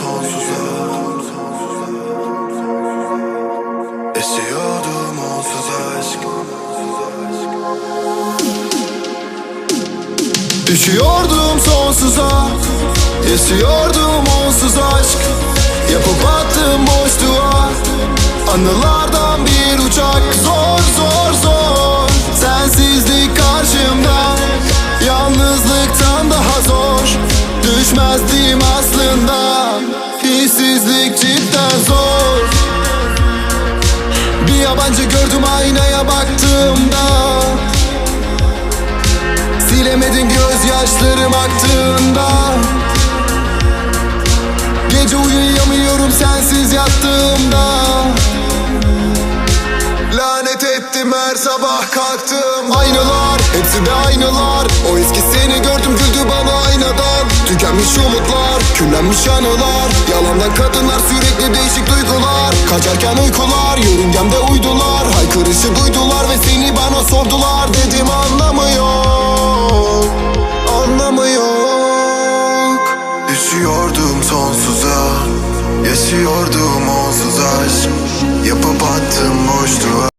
sonsuza. Esiyordum onsuz aşk. Düşüyordum sonsuza. Esiyordum onsuz aşk. Yapıp attım boş duvar Anılardan bir uçak zor zor Hissizlik cidden zor. Bir yabancı gördüm aynaya baktığımda. Silemedim gözyaşlarım aktığında. Gece uyuyamıyorum sensiz yattığımda. Lanet ettim her sabah kalktım. Aynalar, hepsi de aynalar. O Umutlar, küllenmiş anılar. Yalandan kadınlar sürekli değişik duygular. Kaçarken uykular, yörüngemde uydular. Haykırışı duydular ve seni bana sordular. Dedim anlamı yok Anlamı yok Düşüyordum sonsuza Yaşıyordum onsuz aşk. Yapıp attım boşluğa